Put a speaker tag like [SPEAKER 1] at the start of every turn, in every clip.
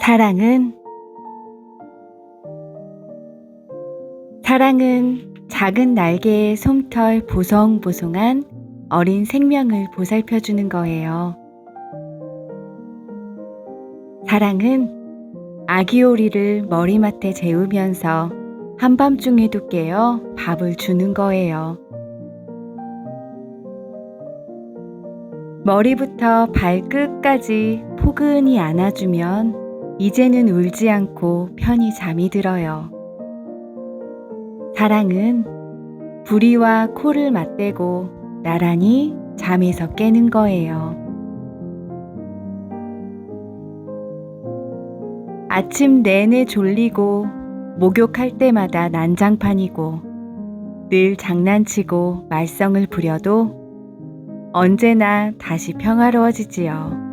[SPEAKER 1] 사랑은 사랑은 작은 날개의 솜털 보송보송한 어린 생명을 보살펴 주는 거예요. 사랑은 아기 오리를 머리맡에 재우면서 한밤중에도 깨어 밥을 주는 거예요. 머리부터 발끝까지 포근히 안아주면 이제는 울지 않고 편히 잠이 들어요. 사랑은 부리와 코를 맞대고 나란히 잠에서 깨는 거예요. 아침 내내 졸리고 목욕할 때마다 난장판이고 늘 장난치고 말썽을 부려도 언제나 다시 평화로워지지요.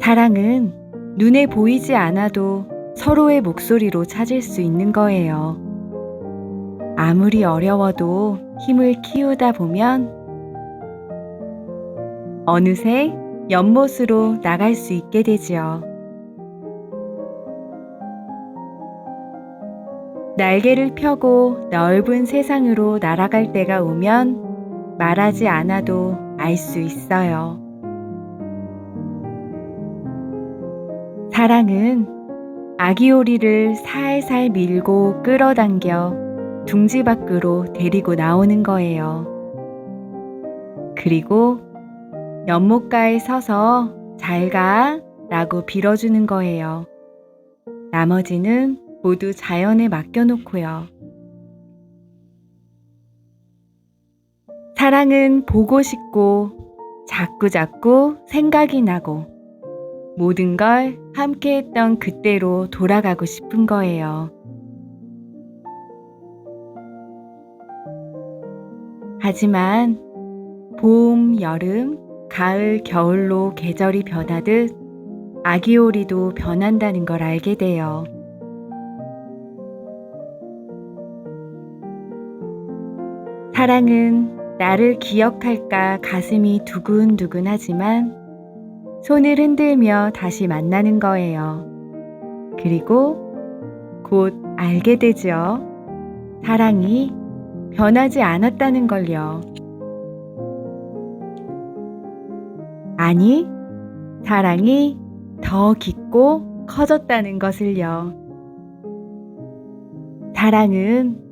[SPEAKER 1] 사랑은 눈에 보이지 않아도 서로의 목소리로 찾을 수 있는 거예요. 아무리 어려워도 힘을 키우다 보면 어느새 연못으로 나갈 수 있게 되지요. 날개를 펴고 넓은 세상으로 날아갈 때가 오면 말하지 않아도 알 수 있어요. 사랑은 아기 오리를 살살 밀고 끌어당겨 둥지 밖으로 데리고 나오는 거예요. 그리고 연못가에 서서 잘 가 라고 빌어주는 거예요. 나머지는 모두 자연에 맡겨놓고요. 사랑은 보고 싶고 자꾸자꾸 생각이 나고 모든 걸 함께 했던 그때로 돌아가고 싶은 거예요. 하지만 봄, 여름, 가을, 겨울로 계절이 변하듯 아기 오리도 변한다는 걸 알게 돼요. 사랑은 나를 기억할까 가슴이 두근두근 하지만 손을 흔들며 다시 만나는 거예요. 그리고 곧 알게 되죠. 사랑이 변하지 않았다는 걸요. 아니, 사랑이 더 깊고 커졌다는 것을요. 사랑은